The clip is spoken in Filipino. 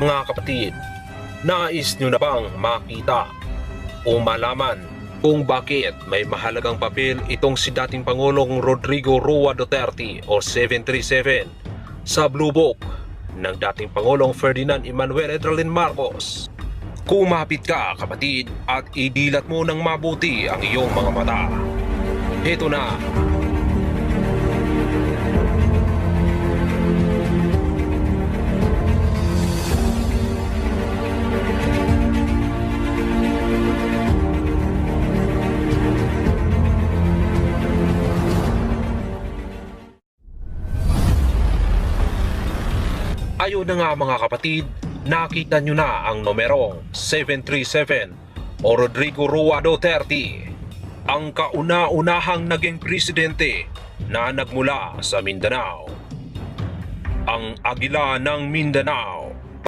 Mga kapatid, nais nyo na bang makita o malaman kung bakit may mahalagang papel itong si dating Pangulong Rodrigo Rua Duterte o 737 sa Blue Book ng dating Pangulong Ferdinand Emmanuel Edralin Marcos? Kumapit ka kapatid at idilat mo ng mabuti ang iyong mga mata. Heto na Ayun na nga mga kapatid, nakita nyo na ang numerong 737 o Rodrigo Rua Duterte, ang kauna-unahang naging presidente na nagmula sa Mindanao. Ang agila ng Mindanao